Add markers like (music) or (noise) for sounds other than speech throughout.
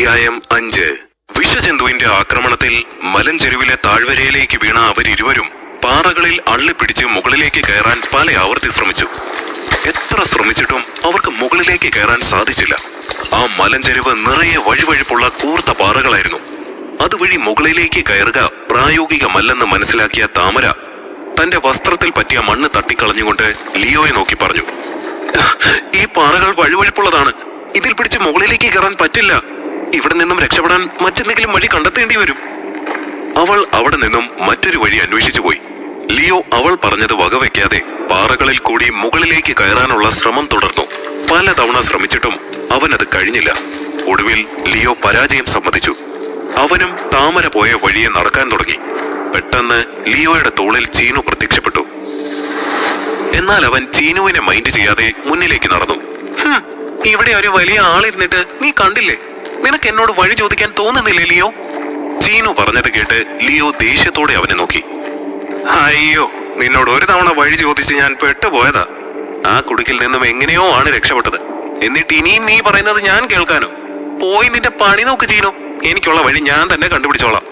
അധ്യായം അഞ്ച്. വിഷജന്തുവിന്റെ ആക്രമണത്തിൽ മലഞ്ചെരുവിലെ താഴ്വരയിലേക്ക് വീണ അവരിരുവരും പാറകളിൽ അള്ളിപ്പിടിച്ച് മുകളിലേക്ക് കയറാൻ പല ആവർത്തി ശ്രമിച്ചു. എത്ര ശ്രമിച്ചിട്ടും അവർക്ക് മുകളിലേക്ക് കയറാൻ സാധിച്ചില്ല. ആ മലഞ്ചെരുവ് നിറയെ വഴിവഴിപ്പുള്ള കൂർത്ത പാറകളായിരുന്നു. അതുവഴി മുകളിലേക്ക് കയറുക പ്രായോഗികമല്ലെന്ന് മനസ്സിലാക്കിയ താമര തന്റെ വസ്ത്രത്തിൽ പറ്റിയ മണ്ണ് തട്ടിക്കളഞ്ഞുകൊണ്ട് ലിയോയെ നോക്കി പറഞ്ഞു ഈ പാറകൾ വഴുവഴുപ്പുള്ളതാണ്. ഇതിൽ പിടിച്ച് മുകളിലേക്ക് കയറാൻ പറ്റില്ല. ഇവിടെ നിന്നും രക്ഷപ്പെടാൻ മറ്റെന്തെങ്കിലും വഴി കണ്ടെത്തേണ്ടി വരും. അവൾ അവിടെ നിന്നും മറ്റൊരു വഴി അന്വേഷിച്ചു പോയി. ലിയോ അവൾ പറഞ്ഞത് വകവെക്കാതെ പാറകളിൽ കൂടി മുകളിലേക്ക് കയറാനുള്ള ശ്രമം തുടർന്നു. പലതവണ ശ്രമിച്ചിട്ടും അവൻ അത് കഴിഞ്ഞില്ല. ഒടുവിൽ ലിയോ പരാജയം സമ്മതിച്ചു. അവനും താമര പോയ വഴിയെ നടക്കാൻ തുടങ്ങി. പെട്ടെന്ന് ലിയോയുടെ തോളിൽ ചീനു പ്രത്യക്ഷപ്പെട്ടു. എന്നാൽ അവൻ ചീനുവിനെ മൈൻഡ് ചെയ്യാതെ മുന്നിലേക്ക് നടന്നു. "ഹും, ഇവിടെ ഒരു വലിയ ആളിരുന്നിട്ട് നീ കണ്ടില്ലേ? നിനക്ക് എന്നോട് വഴി ചോദിക്കാൻ തോന്നുന്നില്ലേ ലിയോ? ചീനു പറഞ്ഞത് കേട്ട് ലിയോ ദേഷ്യത്തോടെ അവനെ നോക്കി. അയ്യോ നിന്നോട് ഒരു തവണ വഴി ചോദിച്ച് ഞാൻ പെട്ടുപോയതാ. ആ കുടുക്കിൽ നിന്നും എങ്ങനെയോ ആണ് രക്ഷപ്പെട്ടത്. എന്നിട്ട് ഇനിയും നീ പറയുന്നത് ഞാൻ കേൾക്കാനോ? പോയി നിന്റെ പണി നോക്ക് ചീനു എനിക്കുള്ള വഴി ഞാൻ തന്നെ കണ്ടുപിടിച്ചോളാം.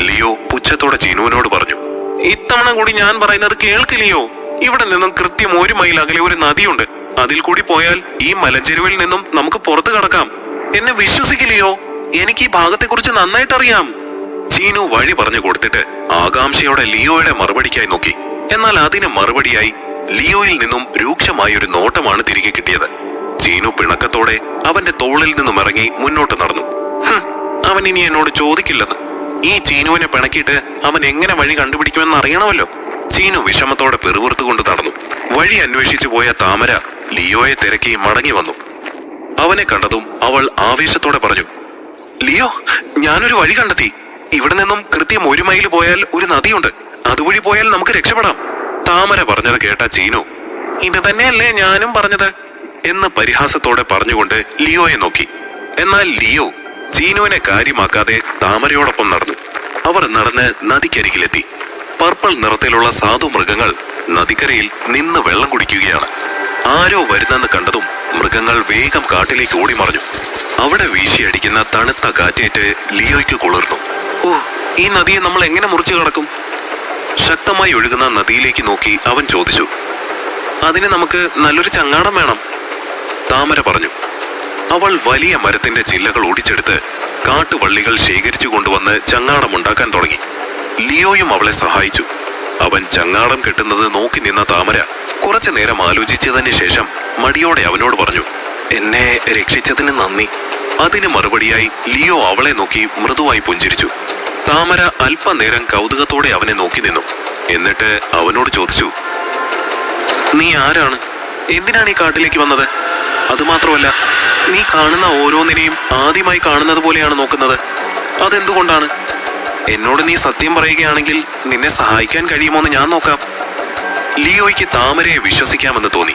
ലിയോ പുച്ഛത്തോടെ ചീനുവിനോട് പറഞ്ഞു. ഇത്തവണ കൂടി ഞാൻ പറയുന്നത് കേൾക്ക് ലിയോ. ഇവിടെ നിന്നും കൃത്യം ഒരു മൈൽ അകലെ ഒരു നദിയുണ്ട്. അതിൽ കൂടി പോയാൽ ഈ മലഞ്ചെരുവിൽ നിന്നും നമുക്ക് പുറത്തു കടക്കാം. എന്നെ വിശ്വസിക്കില്ലയോ? എനിക്ക് ഈ ഭാഗത്തെക്കുറിച്ച് നന്നായിട്ട് അറിയാം ചീനു വഴി പറഞ്ഞു കൊടുത്തിട്ട് ആകാംക്ഷയോടെ ലിയോയുടെ മറുപടിക്കായി നോക്കി. എന്നാൽ അതിന് മറുപടിയായി ലിയോയിൽ നിന്നും രൂക്ഷമായ ഒരു നോട്ടമാണ് തിരികെ കിട്ടിയത്. ചീനു പിണക്കത്തോടെ അവന്റെ തോളിൽ നിന്നും ഇറങ്ങി മുന്നോട്ട് നടന്നു. "ഹും, അവൻ ഇനി എന്നോട് ചോദിക്കില്ലെന്ന്. ഈ ചീനുവിനെ പിണക്കിയിട്ട് അവൻ എങ്ങനെ വഴി കണ്ടുപിടിക്കുമെന്ന് അറിയണമല്ലോ. ചീനു വിഷമത്തോടെ പെറുപുറത്തുകൊണ്ട് നടന്നു. വഴി അന്വേഷിച്ചു പോയ താമര ലിയോയെ തിരക്കി മടങ്ങി വന്നു. അവനെ കണ്ടതും അവൾ ആവേശത്തോടെ പറഞ്ഞു ലിയോ ഞാനൊരു വഴി കണ്ടെത്തി. ഇവിടെ നിന്നും കൃത്യം ഒരു മൈൽ പോയാൽ ഒരു നദിയുണ്ട്. അതുവഴി പോയാൽ നമുക്ക് രക്ഷപ്പെടാം. താമര പറഞ്ഞത് കേട്ട ചീനു ഇത് തന്നെയല്ലേ ഞാനും പറഞ്ഞത്? എന്ന് പരിഹാസത്തോടെ പറഞ്ഞുകൊണ്ട് ലിയോയെ നോക്കി. എന്നാൽ ലിയോ ചീനുവിനെ കാര്യമാക്കാതെ താമരയോടൊപ്പം നടന്നു. അവർ നടന്ന് നദിക്കരികിലെത്തി. പർപ്പിൾ നിറത്തിലുള്ള സാധു മൃഗങ്ങൾ നദിക്കരയിൽ നിന്ന് വെള്ളം കുടിക്കുകയാണ്. ആരോ വരുന്നെന്ന് കണ്ടതും മൃഗങ്ങൾ വേഗം കാട്ടിലേക്ക് ഓടിമറഞ്ഞു. അവിടെ വീശിയടിക്കുന്ന തണുത്ത കാറ്റേറ്റ് ലിയോയ്ക്ക് കുളിർന്നു. ഓ ഈ നദിയെ നമ്മൾ എങ്ങനെ മുറിച്ചു കടക്കും? ശക്തമായി ഒഴുകുന്ന നദിയിലേക്ക് നോക്കി അവൻ ചോദിച്ചു. അതിന് നമുക്ക് നല്ലൊരു ചങ്ങാടം വേണം താമര പറഞ്ഞു. അവൾ വലിയ മരത്തിന്റെ ചില്ലകൾ ഒടിച്ചെടുത്ത് കാട്ടുവള്ളികൾ ശേഖരിച്ചു കൊണ്ടുവന്ന് ചങ്ങാടം ഉണ്ടാക്കാൻ തുടങ്ങി. ലിയോയും അവളെ സഹായിച്ചു. അവൻ ചങ്ങാടം കെട്ടുന്നത് നോക്കി നിന്ന താമര കുറച്ചു നേരം ആലോചിച്ചതിന് ശേഷം മടിയോടെ അവനോട് പറഞ്ഞു എന്നെ രക്ഷിച്ചതിന് നന്ദി. അതിന് മറുപടിയായി ലിയോ അവളെ നോക്കി മൃദുവായി പുഞ്ചിരിച്ചു. താമര അല്പനേരം കൗതുകത്തോടെ അവനെ നോക്കി നിന്നു. എന്നിട്ട് അവനോട് ചോദിച്ചു നീ ആരാണ്? എന്തിനാണ് ഈ കാട്ടിലേക്ക് വന്നത്? അതുമാത്രമല്ല നീ കാണുന്ന ഓരോന്നിനെയും ആദ്യമായി കാണുന്നത് പോലെയാണ് നോക്കുന്നത്. അതെന്തുകൊണ്ടാണ്? എന്നോട് നീ സത്യം പറയുകയാണെങ്കിൽ നിന്നെ സഹായിക്കാൻ കഴിയുമോ എന്ന് ഞാൻ നോക്കാം. ലിയോയ്ക്ക് താമരയെ വിശ്വസിക്കാമെന്ന് തോന്നി.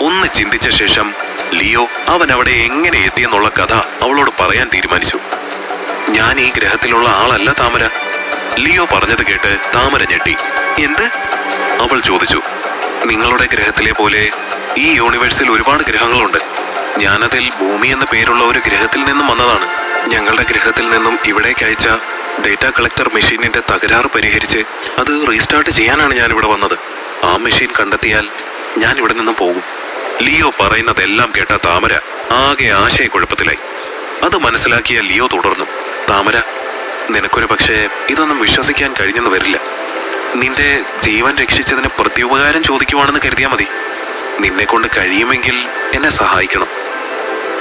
ഒന്ന് ചിന്തിച്ച ശേഷം ലിയോ അവൻ അവിടെ എങ്ങനെ എത്തിയെന്നുള്ള കഥ അവളോട് പറയാൻ തീരുമാനിച്ചു. ഞാൻ ഈ ഗ്രഹത്തിലുള്ള ആളല്ല താമര. ലിയോ പറഞ്ഞത് കേട്ട് താമര ഞെട്ടി. എന്ത്? അവൾ ചോദിച്ചു. നിങ്ങളുടെ ഗ്രഹത്തിലെ പോലെ ഈ യൂണിവേഴ്സിൽ ഒരുപാട് ഗ്രഹങ്ങളുണ്ട്. ഞാനതിൽ ഭൂമി എന്ന പേരുള്ള ഒരു ഗ്രഹത്തിൽ നിന്നും വന്നതാണ്. ഞങ്ങളുടെ ഗ്രഹത്തിൽ നിന്നും ഇവിടേക്ക് അയച്ച ഡേറ്റ കളക്ടർ മെഷീനിന്റെ തകരാറ് പരിഹരിച്ച് അത് റീസ്റ്റാർട്ട് ചെയ്യാനാണ് ഞാൻ ഇവിടെ വന്നത്. ആ മെഷീൻ കണ്ടെത്തിയാൽ ഞാൻ ഇവിടെ നിന്നും പോകും. ലിയോ പറയുന്നതെല്ലാം കേട്ട താമര ആകെ ആശയക്കുഴപ്പത്തിലായി. അത് മനസ്സിലാക്കിയ ലിയോ തുടർന്നു. താമര നിനക്കൊരു പക്ഷേ ഇതൊന്നും വിശ്വസിക്കാൻ കഴിഞ്ഞെന്ന് വരില്ല. നിന്റെ ജീവൻ രക്ഷിച്ചതിന് പ്രത്യുപകാരം ചോദിക്കുവാണെന്ന് കരുതിയാൽ മതി. നിന്നെ കൊണ്ട് കഴിയുമെങ്കിൽ എന്നെ സഹായിക്കണം.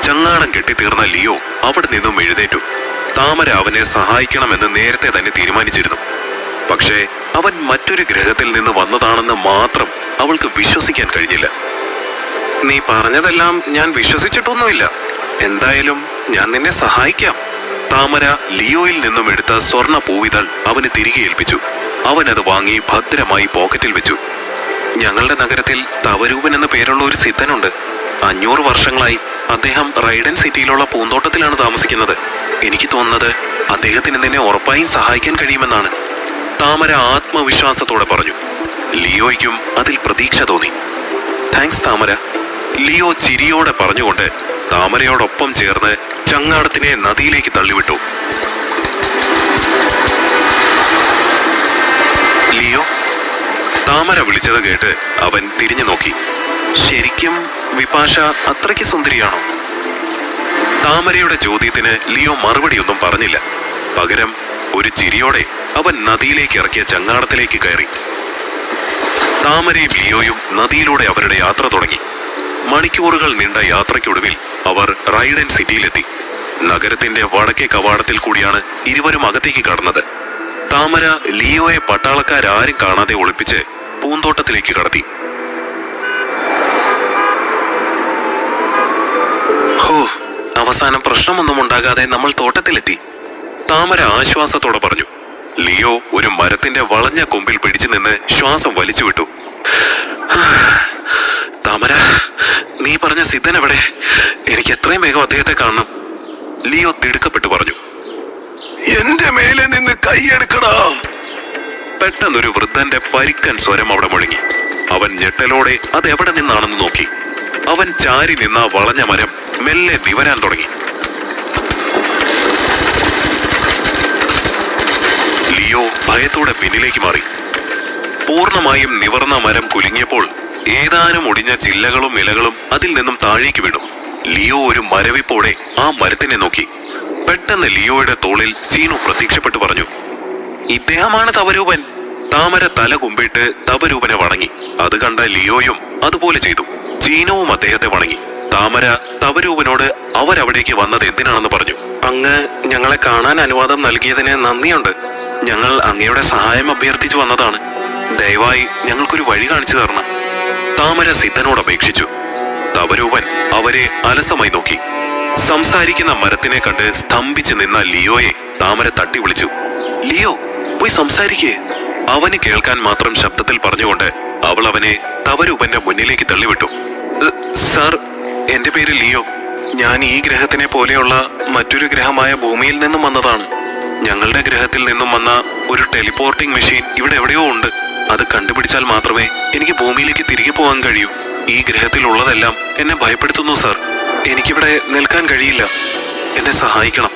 ചങ്ങാടം കെട്ടിത്തീർന്ന ലിയോ അവിടെ നിന്നും എഴുന്നേറ്റു. താമര അവനെ സഹായിക്കണമെന്ന് നേരത്തെ തന്നെ തീരുമാനിച്ചിരുന്നു. പക്ഷേ അവൻ മറ്റൊരു ഗ്രഹത്തിൽ നിന്ന് വന്നതാണെന്ന് മാത്രം അവൾക്ക് വിശ്വസിക്കാൻ കഴിഞ്ഞില്ല. നീ പറഞ്ഞതെല്ലാം ഞാൻ വിശ്വസിച്ചിട്ടൊന്നുമില്ല. എന്തായാലും ഞാൻ നിന്നെ സഹായിക്കാം. താമര ലിയോയിൽ നിന്നും എടുത്ത സ്വർണ പൂവിതൾ അവന് തിരികെ ഏൽപ്പിച്ചു. അവൻ അത് വാങ്ങി ഭദ്രമായി പോക്കറ്റിൽ വെച്ചു. ഞങ്ങളുടെ നഗരത്തിൽ തവരൂപൻ എന്ന പേരുള്ള ഒരു സിദ്ധനുണ്ട്. അഞ്ഞൂറ് വർഷങ്ങളായി അദ്ദേഹം റൈഡൻ സിറ്റിയിലുള്ള പൂന്തോട്ടത്തിലാണ് താമസിക്കുന്നത്. എനിക്ക് തോന്നുന്നത് അദ്ദേഹത്തിന് നിന്നെ ഉറപ്പായും സഹായിക്കാൻ കഴിയുമെന്നാണ്. താമര ആത്മവിശ്വാസത്തോടെ പറഞ്ഞു ലിയോയ്ക്കും അതിൽ പ്രതീക്ഷ തോന്നി. താങ്ക്സ് താമര. ലിയോ ചിരിയോടെ പറഞ്ഞുകൊണ്ട് താമരയോടൊപ്പം ചേർന്ന് ചങ്ങാടത്തിനെ നദിയിലേക്ക് തള്ളിവിട്ടു. ലിയോ താമര വിളിച്ചത് കേട്ട് അവൻ തിരിഞ്ഞു നോക്കി. ശരിക്കും വിപാഷ അത്രയ്ക്ക് സുന്ദരിയാണോ? താമരയുടെ ചോദ്യത്തിന് ലിയോ മറുപടിയൊന്നും പറഞ്ഞില്ല. പകരം ഒരു ചിരിയോടെ അവൻ നദിയിലേക്ക് ഇറക്കിയ ചങ്ങാടത്തിലേക്ക് കയറി. താമരയും ലിയോയും നദിയിലൂടെ അവരുടെ യാത്ര തുടങ്ങി. മണിക്കൂറുകൾ നീണ്ട യാത്രയ്ക്കൊടുവിൽ അവർ റൈഡൻ സിറ്റിയിലെത്തി. നഗരത്തിന്റെ വടക്കേ കവാടത്തിൽ കൂടിയാണ് ഇരുവരും അകത്തേക്ക് കടന്നത്. താമര ലിയോയെ പട്ടാളക്കാരും കാണാതെ ഒളിപ്പിച്ച് പൂന്തോട്ടത്തിലേക്ക് കടത്തി. ഹോ അവസാനം പ്രശ്നമൊന്നും ഉണ്ടാകാതെ നമ്മൾ തോട്ടത്തിലെത്തി. താമര ആശ്വാസത്തോടെ പറഞ്ഞു ലിയോ ഒരു മരത്തിന്റെ വളഞ്ഞ കൊമ്പിൽ പിടിച്ചു നിന്ന് ശ്വാസം വലിച്ചുവിട്ടു. താമര നീ പറഞ്ഞ സിദ്ധൻ എവിടെ? എനിക്ക് എത്രയും വേഗം അദ്ദേഹത്തെ കാണണം. ലിയോ തിടുക്കപ്പെട്ടു പറഞ്ഞു എന്റെ മേലെ നിന്ന് കൈയെടുക്കടാ പെട്ടെന്നൊരു വൃദ്ധന്റെ പരിക്കൻ സ്വരം അവിടെ മുഴങ്ങി. അവൻ ഞെട്ടലോടെ അത് എവിടെ നിന്നാണെന്ന് നോക്കി. അവൻ ചാരി നിന്ന വളഞ്ഞ മരം മെല്ലെ വിവരാൻ തുടങ്ങി ലിയോ ഭയത്തോടെ പിന്നിലേക്ക് മാറി. പൂർണമായും നിവർന്ന മരം കുലുങ്ങിയപ്പോൾ ഏതാനും ഒടിഞ്ഞ ചില്ലകളും ഇലകളും അതിൽ നിന്നും താഴേക്ക് വീണു. ലിയോ ഒരു മരവിപ്പോടെ ആ മരത്തിനെ നോക്കി. പെട്ടെന്ന് ലിയോയുടെ തോളിൽ ചീനു പ്രത്യക്ഷപ്പെട്ടു പറഞ്ഞു ഇദ്ദേഹമാണ് തവരൂപൻ താമര തല കുമ്പിട്ട് തവരൂപനെ വണങ്ങി. അത് കണ്ട ലിയോയും അതുപോലെ ചെയ്തു. ചീനവും അദ്ദേഹത്തെ വണങ്ങി. താമര തവരൂപനോട് അവരവിടേക്ക് വന്നത് എന്തിനാണെന്ന് പറഞ്ഞു. അങ്ങ് ഞങ്ങളെ കാണാൻ അനുവാദം നൽകിയതിന് നന്ദിയുണ്ട്. ഞങ്ങൾ അങ്ങയുടെ സഹായം അഭ്യർത്ഥിച്ചു വന്നതാണ്. ദയവായി ഞങ്ങൾക്കൊരു വഴി കാണിച്ചു തരണം. താമര സിദ്ധനോട് അപേക്ഷിച്ചു. തവരൂപൻ അവരെ അലസമായി നോക്കി. സംസാരിക്കുന്ന മരത്തിനെ കണ്ട് സ്തംഭിച്ചു നിന്ന ലിയോയെ താമര തട്ടി വിളിച്ചു. ലിയോ പോയി സംസാരിക്കേ. അവന് കേൾക്കാൻ മാത്രം ശബ്ദത്തിൽ പറഞ്ഞുകൊണ്ട് അവൾ അവനെ തവരൂപന്റെ മുന്നിലേക്ക് തള്ളിവിട്ടു. "ഏ, സാർ എന്റെ പേര് ലിയോ. ഞാൻ ഈ ഗ്രഹത്തിനെ പോലെയുള്ള മറ്റൊരു ഗ്രഹമായ ഭൂമിയിൽ നിന്നും വന്നതാണ്. ഞങ്ങളുടെ ഗ്രഹത്തിൽ നിന്നും വന്ന ഒരു ടെലിപോർട്ടിംഗ് മെഷീൻ ഇവിടെ എവിടെയോ ഉണ്ട്. അത് കണ്ടുപിടിച്ചാൽ മാത്രമേ എനിക്ക് ഭൂമിയിലേക്ക് തിരികെ പോകാൻ കഴിയൂ. ഈ ഗ്രഹത്തിൽ ഉള്ളതെല്ലാം എന്നെ ഭയപ്പെടുത്തുന്നു സാർ. എനിക്കിവിടെ നിൽക്കാൻ കഴിയില്ല. എന്നെ സഹായിക്കണം.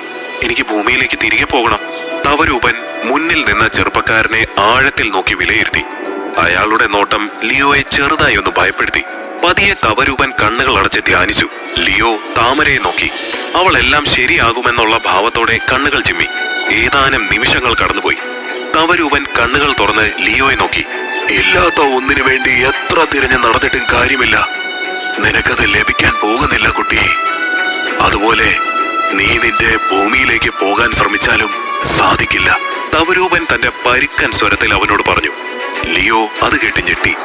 എനിക്ക് ഭൂമിയിലേക്ക് തിരികെ പോകണം. തവരൂപൻ മുന്നിൽ നിന്ന ചെറുപ്പക്കാരനെ ആഴത്തിൽ നോക്കി വിലയിരുത്തി. അയാളുടെ നോട്ടം ലിയോയെ ചെറുതായി ഒന്ന് ഭയപ്പെടുത്തി. പതിയെ തവരൂപൻ കണ്ണുകൾ അടച്ച് ധ്യാനിച്ചു. ലിയോ താമരയെ നോക്കി. അവൾ എല്ലാം ശരിയാകുമെന്നുള്ള ഭാവത്തോടെ കണ്ണുകൾ ചിമ്മി. ഏതാനും നിമിഷങ്ങൾ കടന്നുപോയി. തവരൂപൻ കണ്ണുകൾ തുറന്ന് ലിയോയെ നോക്കി. ഇല്ലാത്ത ഒന്നിനു വേണ്ടി എത്ര തിരഞ്ഞു നടന്നിട്ടും കാര്യമില്ല. നിനക്കത് ലഭിക്കാൻ പോകുന്നില്ല കുട്ടി. അതുപോലെ നീ നിന്റെ ഭൂമിയിലേക്ക് പോകാൻ ശ്രമിച്ചാലും സാധിക്കില്ല. തവരൂപൻ തന്റെ പരുക്കൻ സ്വരത്തിൽ അവനോട് പറഞ്ഞു ലിയോ അത് കേട്ട് ഞെട്ടി.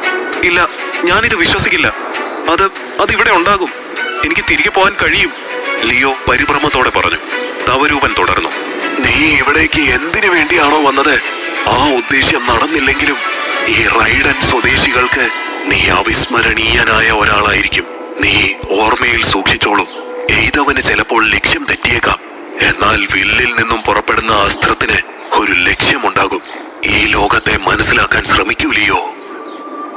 ഇല്ല ഞാനിത് വിശ്വസിക്കില്ല. അത് അത് ഇവിടെ ഉണ്ടാകും. എനിക്ക് തിരികെ പോകാൻ കഴിയും. ലിയോ പരിഭ്രമത്തോടെ പറഞ്ഞു. തവരൂപൻ തുടർന്നു. നീ ഇവിടേക്ക് എന്തിനു വേണ്ടിയാണോ വന്നത്? ആ ഉദ്ദേശ്യം നടന്നില്ലെങ്കിലും ഈ റൈഡൻ സ്വദേശികൾക്ക് നീ അവിസ്മരണീയനായ ഒരാളായിരിക്കും. നീ ഓർമ്മയിൽ സൂക്ഷിച്ചോളൂ. എയ്തവന് ചിലപ്പോൾ ലക്ഷ്യം തെറ്റിയേക്കാം. എന്നാൽ വില്ലിൽ നിന്നും പുറപ്പെടുന്ന അസ്ത്രത്തിന് ഒരു ലക്ഷ്യമുണ്ടാകും. ഈ ലോകത്തെ മനസ്സിലാക്കാൻ ശ്രമിക്കൂലിയോ?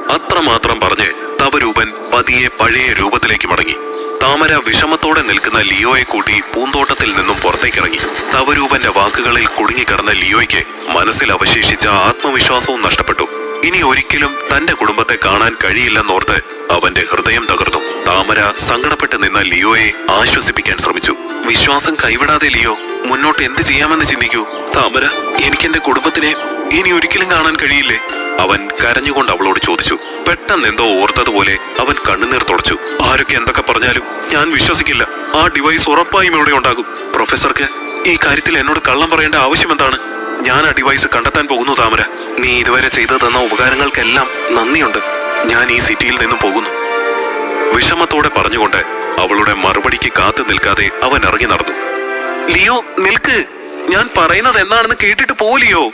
അത്രമാത്രം പറഞ്ഞ് തവരൂപൻ പതിയെ പഴയ രൂപത്തിലേക്ക് മടങ്ങി. താമര വിഷമത്തോടെ നിൽക്കുന്ന ലിയോയെ കൂട്ടി പൂന്തോട്ടത്തിൽ നിന്നും പുറത്തേക്കിറങ്ങി. തവരൂപന്റെ വാക്കുകളിൽ കുടുങ്ങിക്കിടന്ന ലിയോയ്ക്ക് മനസ്സിൽ അവശേഷിച്ച ആത്മവിശ്വാസവും നഷ്ടപ്പെട്ടു. ഇനി ഒരിക്കലും തന്റെ കുടുംബത്തെ കാണാൻ കഴിയില്ലെന്നോർത്ത് അവന്റെ ഹൃദയം തകർന്നു. താമര സങ്കടപ്പെട്ട് നിന്ന ലിയോയെ ആശ്വസിപ്പിക്കാൻ ശ്രമിച്ചു. വിശ്വാസം കൈവിടാതെ ലിയോ മുന്നോട്ട് എന്ത് ചെയ്യാമെന്ന് ചിന്തിക്കൂ. താമര എനിക്ക് എന്റെ കുടുംബത്തിനെ ഇനി ഒരിക്കലും കാണാൻ കഴിയില്ലേ? അവൻ കരഞ്ഞുകൊണ്ട് അവളോട് ചോദിച്ചു. പെട്ടെന്ന് എന്തോ ഓർത്തതുപോലെ അവൻ കണ്ണുനീർ തുടച്ചു. ആരൊക്കെ എന്തൊക്കെ പറഞ്ഞാലും ഞാൻ വിശ്വസിക്കില്ല. ആ ഡിവൈസ് ഉറപ്പായും ഇവിടെ ഉണ്ടാകും. പ്രൊഫസർക്ക് ഈ കാര്യത്തിൽ എന്നോട് കള്ളം പറയേണ്ട ആവശ്യം എന്താണ്? ഞാൻ ആ ഡിവൈസ് കണ്ടെത്താൻ പോകുന്നു താമര. നീ ഇതുവരെ ചെയ്തു തന്ന ഉപകാരങ്ങൾക്കെല്ലാം നന്ദിയുണ്ട്. ഞാൻ ഈ സിറ്റിയിൽ നിന്നും പോകുന്നു. വിഷമത്തോടെ പറഞ്ഞുകൊണ്ട് അവളുടെ മറുപടിക്ക് കാത്തു നിൽക്കാതെ അവൻ ഇറങ്ങി നടന്നു. ലിയോ നിൽക്ക്. ഞാൻ പറയുന്നത് എന്താണെന്ന് കേട്ടിട്ട് പോ ലിയോ.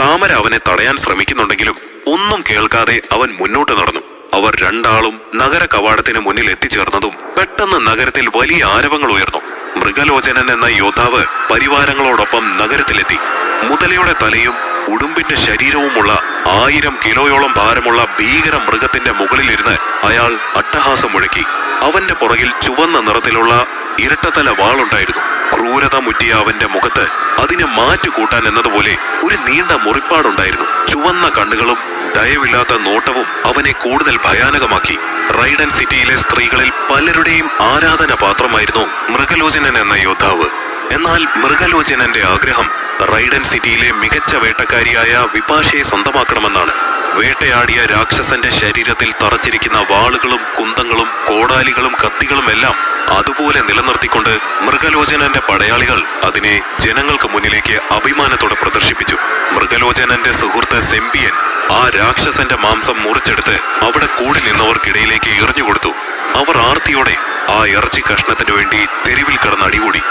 താമര അവനെ തടയാൻ ശ്രമിക്കുന്നുണ്ടെങ്കിലും ഒന്നും കേൾക്കാതെ അവൻ മുന്നോട്ട് നടന്നു. അവർ രണ്ടാളും നഗര കവാടത്തിന് മുന്നിൽ എത്തിച്ചേർന്നതും പെട്ടെന്ന് നഗരത്തിൽ വലിയ ആരവങ്ങൾ ഉയർന്നു. മൃഗലോചനൻ എന്ന യോദ്ധാവ് പരിവാരങ്ങളോടൊപ്പം നഗരത്തിലെത്തി. മുതലയുടെ തലയും ഉടുമ്പിന്റെ ശരീരവുമുള്ള ആയിരം കിലോയോളം ഭാരമുള്ള ഭീകര മൃഗത്തിന്റെ മുകളിലിരുന്ന് അയാൾ അട്ടഹാസം മുഴക്കി. അവന്റെ പുറകിൽ ചുവന്ന നിറത്തിലുള്ള ഇരട്ടത്തല വാളുണ്ടായിരുന്നു. ക്രൂരത മുറ്റിയ അവന്റെ മുഖത്ത് അതിനെ മാറ്റുകൂട്ടാൻ എന്നതുപോലെ ഒരു നീണ്ട മുറിപ്പാടുണ്ടായിരുന്നു. ചുവന്ന കണ്ണുകളും ദയവില്ലാത്ത നോട്ടവും അവനെ കൂടുതൽ ഭയാനകമാക്കി. റൈഡൻ സിറ്റിയിലെ സ്ത്രീകളിൽ പലരുടെയും ആരാധന പാത്രമായിരുന്നു മൃഗലോചനൻ എന്ന യോദ്ധാവ്. എന്നാൽ മൃഗലോചനന്റെ ആഗ്രഹം റൈഡൻ സിറ്റിയിലെ മികച്ച വേട്ടക്കാരിയായ വിപാഷയെ സ്വന്തമാക്കണമെന്നാണ്. വേട്ടയാടിയ രാക്ഷസന്റെ ശരീരത്തിൽ തറച്ചിരിക്കുന്ന വാളുകളും കുന്തങ്ങളും കോടാലികളും കത്തികളും എല്ലാം അതുപോലെ നിലനിർത്തിക്കൊണ്ട് മൃഗലോചനന്റെ പടയാളികൾ അതിനെ ജനങ്ങൾക്ക് മുന്നിലേക്ക് അഭിമാനത്തോടെ പ്രദർശിപ്പിച്ചു. മൃഗലോചനന്റെ സുഹൃത്ത് സെമ്പിയൻ ആ രാക്ഷസന്റെ മാംസം മുറിച്ചെടുത്ത് അവിടെ കൂടി നിന്നവർക്കിടയിലേക്ക് എറിഞ്ഞുകൊടുത്തു അവർ ആർത്തിയോടെ ആ ഇറച്ചി കഷ്ണത്തിനു വേണ്ടി തെരുവിൽ കിടന്ന് അടികൂടി.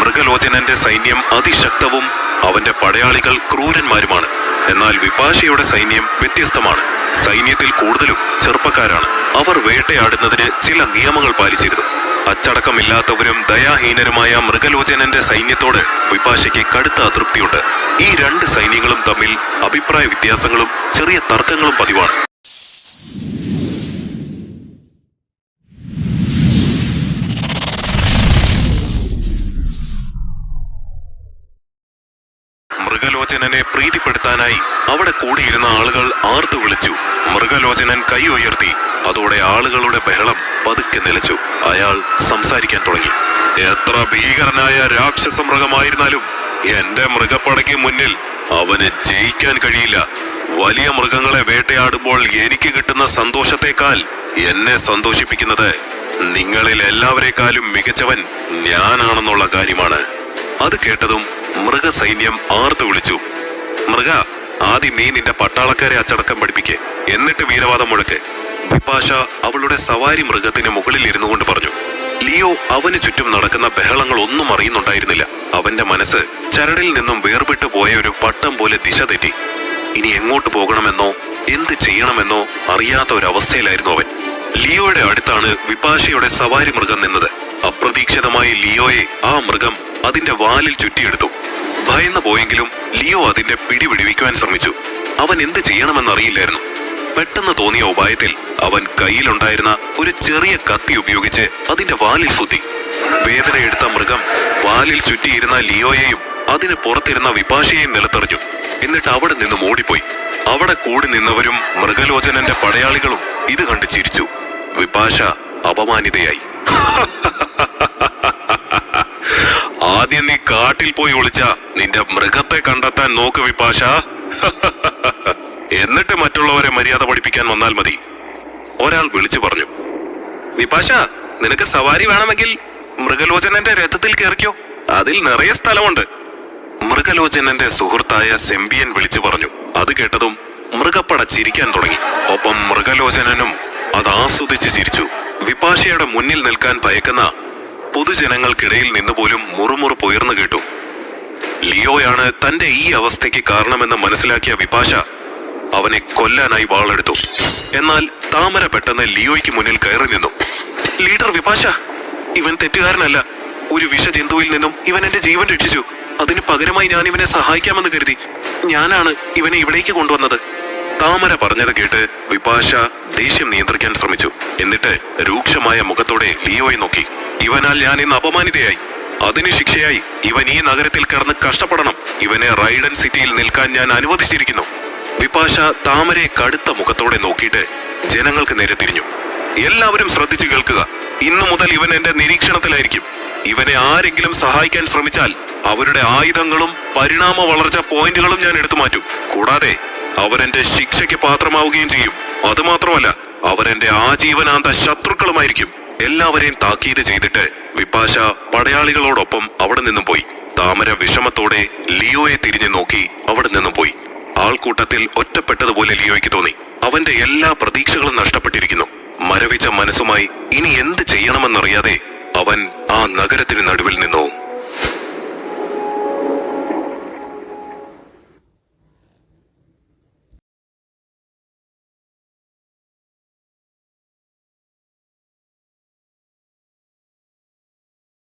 മൃഗലോചനന്റെ സൈന്യം അതിശക്തവും അവന്റെ പടയാളികൾ ക്രൂരന്മാരുമാണ്. എന്നാൽ വിപാശയുടെ സൈന്യം വ്യത്യസ്തമാണ്. സൈന്യത്തിൽ കൂടുതലും ചെറുപ്പക്കാരാണ്. അവർ വേട്ടയാടുന്നതിന് ചില നിയമങ്ങൾ പാലിച്ചിരുന്നു. അച്ചടക്കമില്ലാത്തവരും ദയാഹീനരുമായ മൃഗലോചനന്റെ സൈന്യത്തോട് വിപാശയ്ക്ക് കടുത്ത അതൃപ്തിയുണ്ട്. ഈ രണ്ട് സൈന്യങ്ങളും തമ്മിൽ അഭിപ്രായ വ്യത്യാസങ്ങളും ചെറിയ തർക്കങ്ങളും പതിവാണ്. മൃഗലോചനനെ പ്രീതിപ്പെടുത്താനായി അവിടെ കൂടിയിരുന്ന ആളുകൾ ആർത്തു വിളിച്ചു. മൃഗലോചനൻ കൈ ഉയർത്തി. അതോടെ ആളുകളുടെ ബഹളം പതുക്കെ നിലച്ചു. അയാൾ സംസാരിക്കാൻ തുടങ്ങി. എത്ര ഭീകരനായ രാക്ഷസ മൃഗമായിരുന്നാലും എന്റെ മൃഗപ്പടയ്ക്ക് മുന്നിൽ അവന് ജയിക്കാൻ കഴിയില്ല. വലിയ മൃഗങ്ങളെ വേട്ടയാടുമ്പോൾ എനിക്ക് കിട്ടുന്ന സന്തോഷത്തെക്കാൾ എന്നെ സന്തോഷിപ്പിക്കുന്നത് നിങ്ങളിൽ എല്ലാവരെക്കാളും മികച്ചവൻ ഞാനാണെന്നുള്ള കാര്യമാണ്. അത് കേട്ടതും മൃഗസൈന്യം ആർത്തു വിളിച്ചു. മൃഗ ആദ്യം നീ നിന്റെ പട്ടാളക്കാരെ അച്ചടക്കം പഠിപ്പിക്കെ. എന്നിട്ട് വീരവാദം മുഴക്ക്. വിപാഷ അവളുടെ സവാരി മൃഗത്തിന് മുകളിൽ ഇരുന്നു കൊണ്ട് പറഞ്ഞു. ലിയോ അവന് ചുറ്റും നടക്കുന്ന ബഹളങ്ങൾ ഒന്നും അറിയുന്നുണ്ടായിരുന്നില്ല. അവന്റെ മനസ്സ് ചരടിൽ നിന്നും വേർപെട്ടു പോയ ഒരു പട്ടം പോലെ ദിശ തെറ്റി. ഇനി എങ്ങോട്ട് പോകണമെന്നോ എന്ത് ചെയ്യണമെന്നോ അറിയാത്ത ഒരവസ്ഥയിലായിരുന്നു അവൻ. ലിയോയുടെ അടുത്താണ് വിപാഷയുടെ സവാരി മൃഗം നിന്നത്. അപ്രതീക്ഷിതമായി ലിയോയെ ആ മൃഗം അതിന്റെ വാലിൽ ചുറ്റിയെടുത്തു. ഭയന്നു പോയെങ്കിലും ലിയോ അതിന്റെ പിടി പിടിവിടിവിക്കുവാൻ ശ്രമിച്ചു. അവൻ എന്ത് ചെയ്യണമെന്നറിയില്ലായിരുന്നു. പെട്ടെന്ന് തോന്നിയ ഉപായത്തിൽ അവൻ കയ്യിലുണ്ടായിരുന്ന ഒരു ചെറിയ കത്തി ഉപയോഗിച്ച് അതിന്റെ വാലിൽ കുത്തി. വേദനയെടുത്ത മൃഗം വാലിൽ ചുറ്റിയിരുന്ന ലിയോയെയും അതിന് പുറത്തിരുന്ന വിപാശയെയും നിലത്തെറിഞ്ഞു. എന്നിട്ട് അവിടെ നിന്നും ഓടിപ്പോയി. അവിടെ കൂടി നിന്നവരും മൃഗലോചനന്റെ പടയാളികളും ഇത് കണ്ട് ചിരിച്ചു. വിപാശ അപമാനിതയായി. (laughs) ആദ്യം നീ കാട്ടിൽ പോയി ഒളിച്ച നിന്റെ മൃഗത്തെ കണ്ടെത്താൻ നോക്ക് വിപാശ. എന്നിട്ട് മറ്റുള്ളവരെ മര്യാദ പഠിപ്പിക്കാൻ വന്നാൽ മതി. ഒരാൾ വിളിച്ചു പറഞ്ഞു. വിപാഷ നിനക്ക് സവാരി വേണമെങ്കിൽ മൃഗലോചനന്റെ രഥത്തിൽ കയറിക്കോ. അതിൽ നിറയെ സ്ഥലമുണ്ട്. മൃഗലോചനന്റെ സുഹൃത്തായ സെമ്പിയൻ വിളിച്ചു പറഞ്ഞു. അത് കേട്ടതും മൃഗപ്പട ചിരിക്കാൻ തുടങ്ങി. ഒപ്പം മൃഗലോചനനും അത് ആസ്വദിച്ച് ചിരിച്ചു. വിപാഷയുടെ മുന്നിൽ നിൽക്കാൻ ഭയക്കുന്ന പൊതുജനങ്ങൾക്കിടയിൽ നിന്നുപോലും മുറുമുറുപ്പ് ഉയർന്നു കേട്ടു. ലിയോയാണ് തന്റെ ഈ അവസ്ഥയ്ക്ക് കാരണമെന്ന് മനസ്സിലാക്കിയ വിപാശ അവനെ കൊല്ലാനായി വാളെടുത്തു. എന്നാൽ താമര പെട്ടെന്ന് ലിയോയ്ക്ക് മുന്നിൽ കയറി നിന്നു. ലീഡർ വിപാശ ഇവൻ തെറ്റുകാരനല്ല. ഒരു വിഷജന്തുവിൽ നിന്നും ഇവൻ എന്റെ ജീവൻ രക്ഷിച്ചു. അതിന് പകരമായി ഞാൻ ഇവനെ സഹായിക്കാമെന്ന് കരുതി. ഞാനാണ് ഇവനെ ഇവിടേക്ക് കൊണ്ടുവന്നത്. താമര പറഞ്ഞത് കേട്ട് വിപാശ ദേഷ്യം നിയന്ത്രിക്കാൻ ശ്രമിച്ചു. എന്നിട്ട് രൂക്ഷമായ മുഖത്തോടെ ലിയോയെ നോക്കി. ഇവനാൽ ഞാൻ ഇന്ന് അപമാനിതയായി. അതിന് ശിക്ഷയായി. ഇവൻ ഈ നഗരത്തിൽ കിടന്ന് കഷ്ടപ്പെടണം. ഇവനെ റൈഡൻ സിറ്റിയിൽ നിൽക്കാൻ ഞാൻ അനുവദിച്ചിരിക്കുന്നു. വിപാശ താമരെ കടുത്ത മുഖത്തോടെ നോക്കിയിട്ട് ജനങ്ങൾക്ക് നേരെ തിരിഞ്ഞു. എല്ലാവരും ശ്രദ്ധിച്ചു കേൾക്കുക. ഇന്നു മുതൽ ഇവൻ എന്റെ നിരീക്ഷണത്തിലായിരിക്കും. ഇവനെ ആരെങ്കിലും സഹായിക്കാൻ ശ്രമിച്ചാൽ അവരുടെ ആയുധങ്ങളും പരിണാമ വളർച്ച പോയിന്റുകളും ഞാൻ എടുത്തു മാറ്റും. കൂടാതെ അവരെന്റെ ശിക്ഷയ്ക്ക് പാത്രമാവുകയും ചെയ്യും. അതുമാത്രമല്ല അവരെന്റെ ആജീവനാന്ത ശത്രുക്കളുമായിരിക്കും. എല്ലാവരെയും താക്കീത് ചെയ്തിട്ട് വിപാശ പടയാളികളോടൊപ്പം അവിടെ നിന്നും പോയി. താമര വിഷമത്തോടെ ലിയോയെ തിരിഞ്ഞു നോക്കി അവിടെ നിന്നും പോയി. ആൾക്കൂട്ടത്തിൽ ഒറ്റപ്പെട്ടതുപോലെ ലിയോയ്ക്ക് തോന്നി. അവന്റെ എല്ലാ പ്രതീക്ഷകളും നഷ്ടപ്പെട്ടിരിക്കുന്നു. മരവിച്ച മനസ്സുമായി ഇനി എന്ത് ചെയ്യണമെന്നറിയാതെ അവൻ ആ നഗരത്തിന് നടുവിൽ നിന്നു